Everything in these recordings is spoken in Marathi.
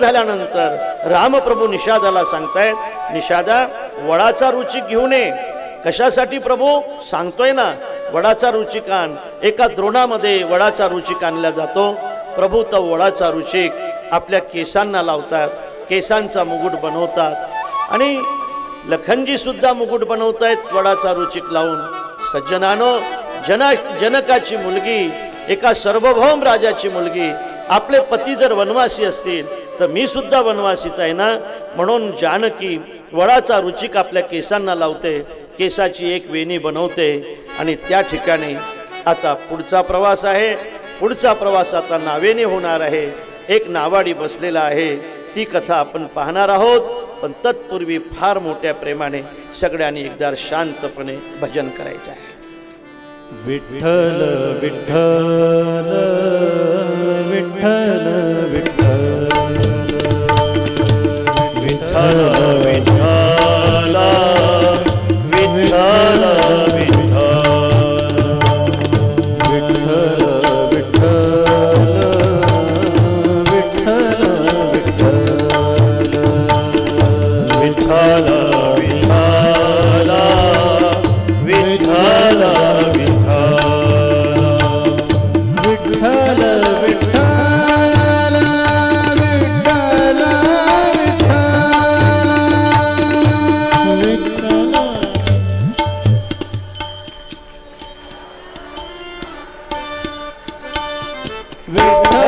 झाल्यानंतर रामप्रभू निषादाला सांगतायत निषादा वडाचा रुचिक घेऊ नये कशासाठी प्रभू? सांगतोय ना वडाचा रुचिकान एका द्रोणामध्ये वडाचा रुचिक आणला जातो. प्रभू तो वडाचा रुचिक आपल्या केसांना लावतात. केसांचा मुकुट बनवतात. आणि लखनजी सुद्धा मुकुट बनवतायत वडाचा रुचिक लावून. सज्जनानो जना जनकाची मुलगी एका सार्वभौम राजाची मुलगी आपले पती जर वनवासी असतील तर मी सुद्धा वनवासीच आहे ना? म्हणून जानकी वडाचा रुचिक आपल्या केसांना लावते केसाची एक वेणी बनवते आणि त्या ठिकाणी आता पुढचा प्रवास आहे. पुढचा प्रवास आता नावेने होणार आहे. एक नावाडी बसलेला आहे. ती कथा आपण पाहणार आहोत पण तत्पूर्वी फार मोठ्या प्रेमाने सगळ्यांनी एकदा शांतपणे भजन करायचं आहे. Vitthal Vitthal Vitthal Vitthal. Oh, oh. Vem.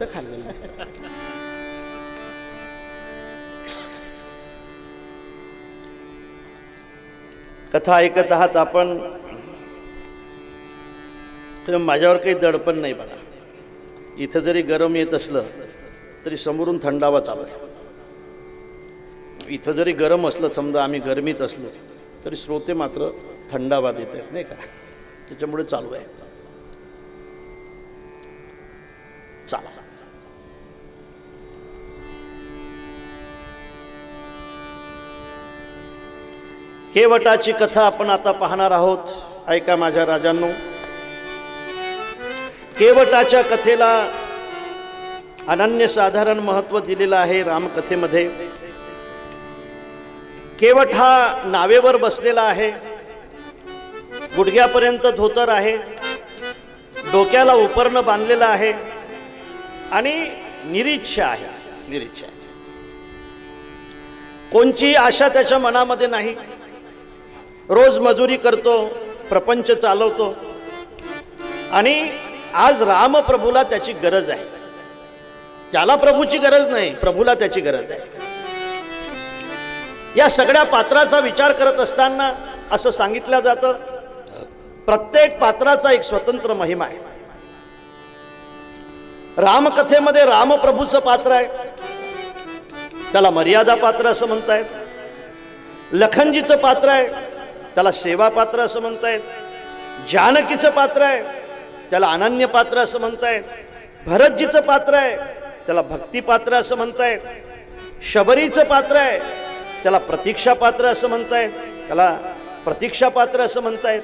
पोहे खाल्लेलं जास्त कथा ऐकत आहात आपण? तर माझ्यावर काही दडपण नाही बघा. इथं जरी गरम येत असलं तरी समोरून थंडावा चालू आहे इथं जरी गरम असलं समजा आम्ही गरमीत असलो तरी श्रोते मात्र थंडावा देत आहेत नाही का? त्याच्यामुळे चालू आहे. चला. केवटाची कथा आपण आता पाहणार आहोत. ऐका माझ्या राजांनो. केवटाच्या कथेला अनन्यसाधारण महत्त्व दिलेलं आहे रामकथेमध्ये. केवट हा नावेवर बसलेला आहे. गुडघ्यापर्यंत धोतर आहे. डोक्याला उपरणं बांधलेलं आहे. आणि निरीच्छा आहे. निरीच्छा कोणची आशा त्याच्या मनामध्ये नाही. रोज मजुरी करतो प्रपंच चालवतो. आणि आज रामप्रभूला त्याची गरज आहे. त्याला प्रभूची गरज नाही प्रभूला त्याची गरज आहे. या सगळ्या पात्राचा विचार करत असताना असं सांगितलं जातं प्रत्येक पात्राचा एक स्वतंत्र महिमा आहे. रामकथेमध्ये रामप्रभूचं पात्र आहे. त्याला मर्यादा पात्र असं म्हणतायत. लखनजीचं पात्र आहे. त्याला सेवा पात्र असं म्हणतायत. जानकीचं पात्र आहे. त्याला अनन्य पात्र असं म्हणतायत. भरतजीचं पात्र आहे. त्याला भक्ती पात्र असं म्हणतायत. शबरीचं पात्र आहे. त्याला प्रतीक्षा पात्र असं म्हणतायत. त्याला प्रतीक्षा पात्र असं म्हणतायत.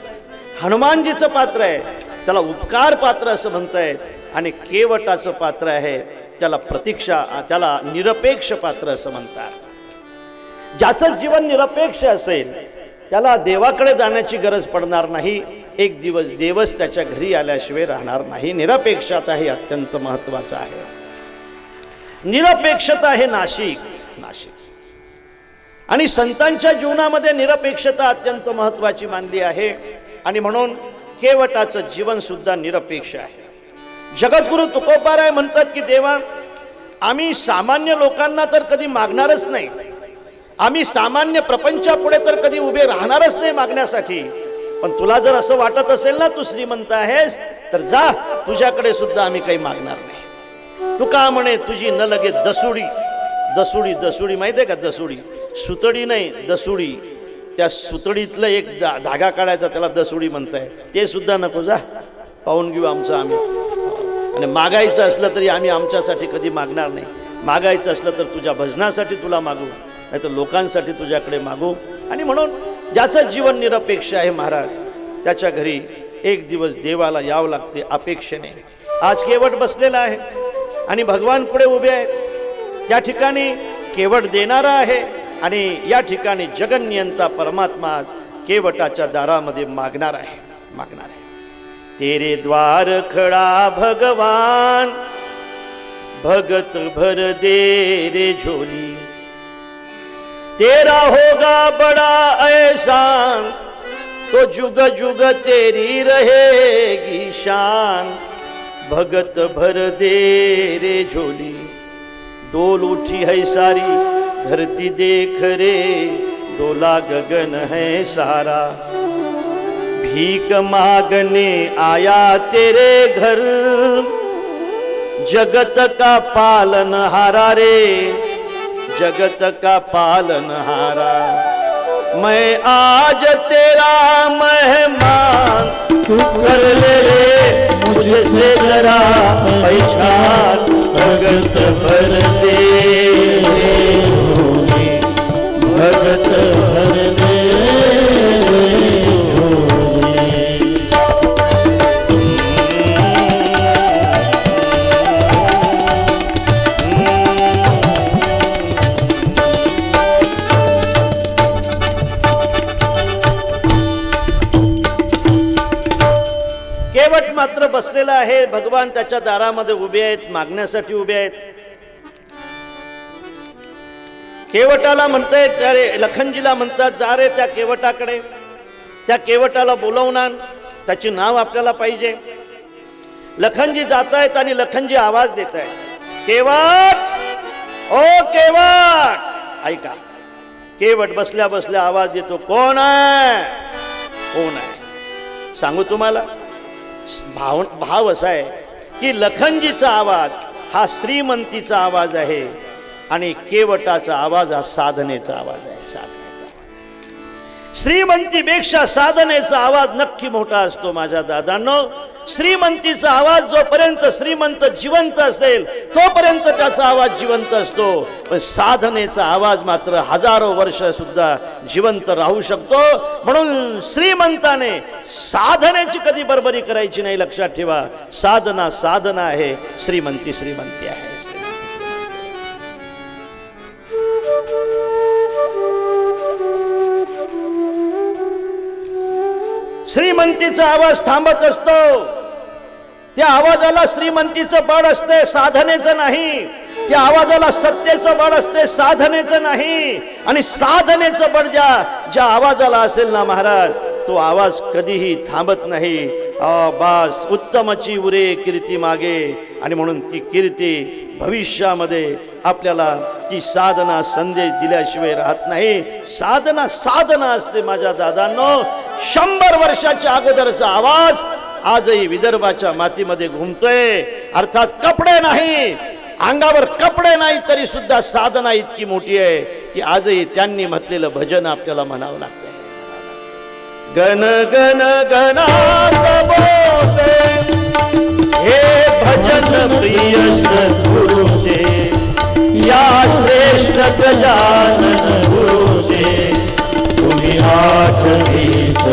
हनुमानजीचं पात्र आहे. त्याला उपकार पात्र असं म्हणतायत. आणि केवटाचं पात्र आहे. त्याला प्रतीक्षा त्याला निरपेक्ष पात्र असं म्हणतात. ज्याचं जीवन निरपेक्ष असेल त्याला देवाकडे जाण्याची गरज पडणार नाही. एक दिवस देवच त्याच्या घरी आल्याशिवाय राहणार नाही. निरपेक्षता हे अत्यंत महत्वाचं आहे. निरपेक्षता हे नाशिक नाशिक. आणि संतांच्या जीवनामध्ये निरपेक्षता अत्यंत महत्वाची मानली आहे. आणि म्हणून केवटाचं जीवन सुद्धा निरपेक्ष आहे. जगद्गुरु तुकोबाराय म्हणतात की देवा आम्ही सामान्य लोकांना तर कधी मागणारच नाही. आम्ही सामान्य प्रपंचापुढे तर कधी उभे राहणारच नाही मागण्यासाठी. पण तुला जर असं वाटत असेल ना तू श्रीमंत आहेस तर जा तुझ्याकडे सुद्धा आम्ही काही मागणार नाही. तू का म्हणे तुझी न लगे दसुडी? दसुडी दसुडी माहिती आहे का? दसुडी. सुतडी नाही दसुडी. त्या सुतडीतलं एक दा धागा काढायचा त्याला दसुडी म्हणताय. ते सुद्धा नको जा. पाहून घेऊ आमचं आम्ही. आणि मागायचं असलं तरी आम्ही आमच्यासाठी कधी मागणार नाही. मागायचं असलं तर तुझ्या भजनासाठी तुला मागू. नाही तर लोकांसाठी तुझ्याकडे मागू. आणि म्हणून ज्याचं जीवन निरपेक्ष आहे महाराज त्याच्या घरी एक दिवस देवाला यावं लागते अपेक्षेने. आज केवट बसलेला आहे आणि भगवान पुढे उभे आहेत. त्या ठिकाणी केवट देणारा आहे आणि या ठिकाणी जगनियंता परमात्मा आज केवटाच्या दारामध्ये मागणार आहे मागणार आहे. तेरे द्वार खडा भगवान भगत भर दे रे झोली. तेरा होगा बड़ा एहसान तो जुग जुग तेरी रहेगी शान। भगत भर दे रे झोली डोल उठी है सारी धरती देख रे डोला गगन है सारा। भीख मांगने आया तेरे घर जगत का पालन हारा रे। जगत का पालन हारा? मैं आज तेरा मेहमान तू कर ले रे मुझसे जरा पैसा भगवान त्याच्या दारामध्ये उभे आहेत मागण्यासाठी उभे आहेत. केवटाला म्हणतायत अरे लखनजीला म्हणतात जा रे त्या केवटाकडे. त्या केवटाला बोलवणार. त्याची त्याचे नाव आपल्याला पाहिजे. लखनजी जात आहेत आणि लखनजी आवाज देत आहेत केवट! ओ केवट! ऐका. केवट बसल्या बसल्या आवाज देतो कोण आहे? कोण आहे? सांगू तुम्हाला. भाव भाव असा आहे की लखनजीचा आवाज हा श्रीमंतीचा आवाज आहे आणि केवटाचा आवाज हा साधनेचा आवाज आहे. साधनेचा श्रीमंतीपेक्षा साधनेचा आवाज नक्की मोठा असतो माझ्या दादांनो. श्रीमंतीचा आवाज जोपर्यंत श्रीमंत जिवंत असेल तोपर्यंत त्याचा आवाज जिवंत असतो. पण साधनेचा आवाज मात्र हजारो वर्ष सुद्धा जिवंत राहू शकतो. म्हणून श्रीमंताने साधनेची कधी बरोबरी करायची नाही लक्षात ठेवा. साधना साधना आहे. श्रीमंती श्रीमंती आहे. श्रीमंतीचा आवाज थांबत असतो. त्या आवाजाला श्रीमंतीचं बळ असते साधनेचं नाही. त्या आवाजाला सत्तेचं बळ असते साधनेचं नाही. आणि साधनेचं बळ ज्या ज्या आवाजाला असेल ना महाराज तो आवाज कधीही थांबत नाही. बास उत्तमची उरे कीर्ती मागे. आणि म्हणून ती कीर्ती भविष्यामध्ये आपल्याला ती साधना संदेश दिल्याशिवाय राहत नाही. साधना साधना असते माझ्या दादांनो. शंभर वर्षाच्या अगोदरचा आवाज आजही विदर्भाच्या मातीमध्ये घुमतोय. अर्थात कपडे नाही. अंगावर कपडे नाही तरी सुद्धा साधना इतकी मोठी आहे की आजही त्यांनी म्हटलेलं भजन आपल्याला म्हणावं लागतं. गण गण गणात बोलते हे भजन प्रिय सद्गुरुचे या श्रेष्ठ गजानन गुरुचे तुम्ही आठ गीत